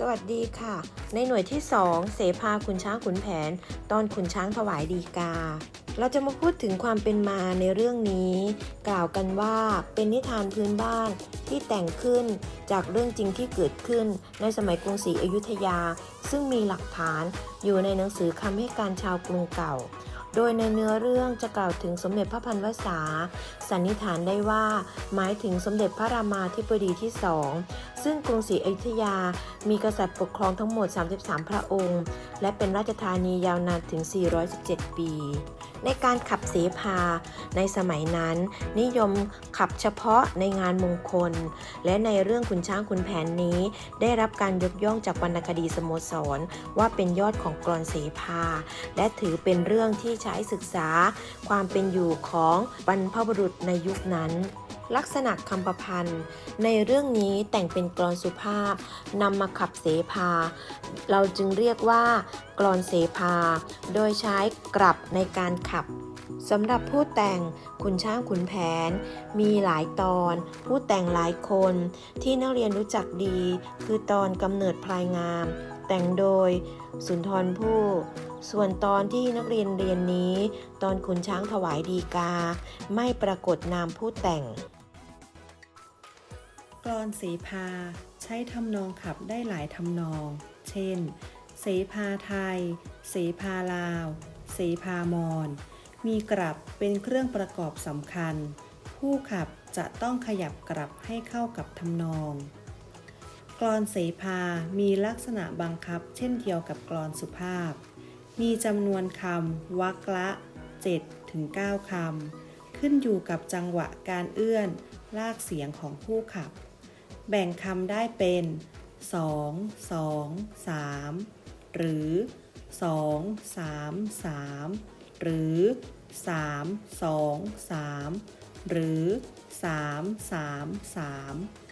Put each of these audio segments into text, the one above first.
สวัสดีค่ะ ในหน่วยที่ 2 เสภาขุนช้างขุนแผน ตอนขุนช้างถวายดีกา เราจะมาพูดถึงความเป็นมาในเรื่องนี้ กล่าวกันว่าเป็นนิทานพื้นบ้านที่แต่งขึ้นจากเรื่องจริงที่เกิดขึ้นในสมัยกรุงศรีอยุธยา ซึ่งมีหลักฐานอยู่ในหนังสือคำให้การชาวกรุงเก่า โดยในเนื้อเรื่องจะกล่าวถึงสมเด็จพระพันวษา สันนิษฐานได้ว่า หมายถึงสมเด็จพระรามาธิบดีที่สอง ซึ่งกรุงศรีอยุธยา มีกษัตริย์ปกครองทั้งหมด 33 พระองค์ และเป็นราชธานียาวนานถึง 417 ปี ในการขับเสภา ในสมัยนั้น นิยมขับเฉพาะในงานมงคล และในเรื่องขุนช้างขุนแผนนี้ ได้รับการยกย่องจากวรรณคดีสโมสร ว่าเป็นยอดของกรอนเสภา และถือเป็นเรื่องที่ใช้ศึกษา ความเป็นอยู่ของบรรพบุรุษในยุคนั้น ลักษณะคำประพันธ์ ในเรื่องนี้แต่งเป็นกลอนสุภาพนำมาขับเสภา เราจึงเรียกว่ากลอนเสภา โดยใช้กลับในการขับสำหรับผู้แต่งขุนช้างขุนแผน มีหลายตอน ผู้แต่งหลายคน ที่นักเรียนรู้จักดี คือตอนกำเนิดพลายงาม แต่งโดยสุนทรภู่ส่วนตอนที่นักเรียนเรียนนี้ ตอนขุนช้างถวายดีกา ไม่ปรากฏนามผู้แต่ง กลอนเสภา ใช้ทำนองขับได้หลายทำนอง เช่น เสภาไทย เสภาลาว เสภามอน มีกลับเป็นเครื่องประกอบสำคัญ ผู้ขับจะต้องขยับกลับให้เข้ากับทำนองกลอนเสภา มีลักษณะบังคับ เช่นเดียวกับกลอนสุภาพ มีจำนวนคำวรรคละ7ถึง9คำขึ้นอยู่กับจังหวะการเอื้อน ลากเสียงของผู้ขับ แบ่งคำได้เป็น 2 2 3 หรือ 2 3 3 หรือ 3 2 3 หรือ 3 3 3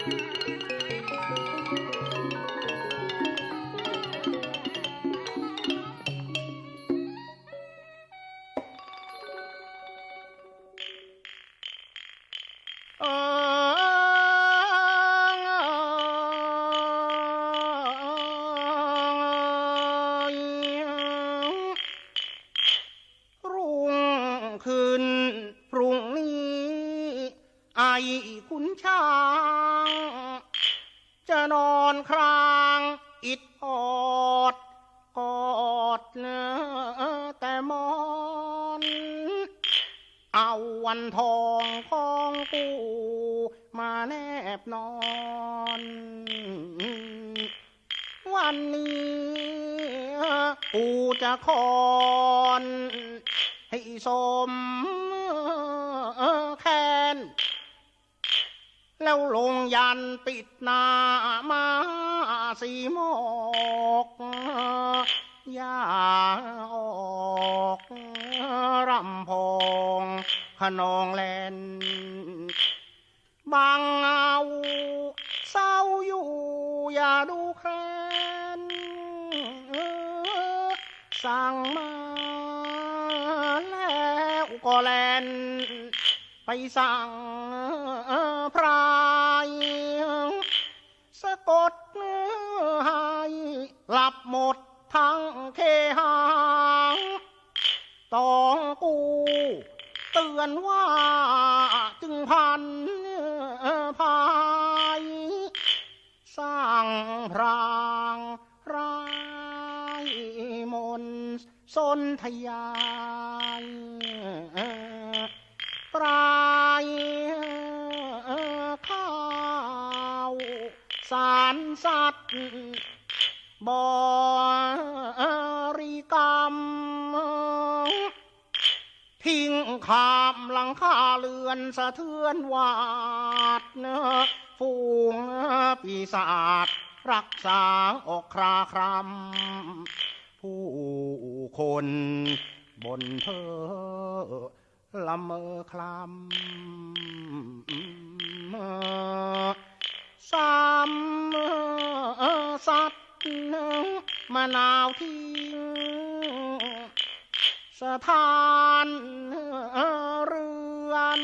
เอิดออด กอดเนื้อแต่มอน เอาวันทองของกูมาแนบนอน วันนี้กูจะคอนให้สมแค้น แล้วลงยันปิดหน้ามาสีหมอกอย่าออกรำพองขนองแลนบางเอาเศร้าอยู่ อย่าดูแคลนสั่งมาแล้วก็แลนไปสั่งพรา นทยายปลายข้าวสารสัตว์บริกรรม ทิ้งขามหลังคาเรือนสะเทือนวาดเนอะฝูงปีศาจรักษาอกคราครำผู้ คนบนเธอละเมอคลำสามสัตว์มะนาวทิ้งสถานเรือน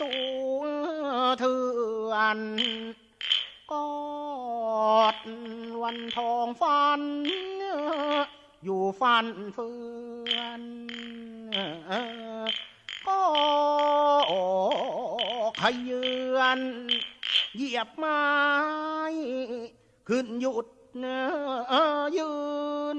สู่เถื่อนกอดวันทองฟัน อยู่ฟันเฟือนก็ขยือนเหยียบไม้ขึ้นหยุดยืน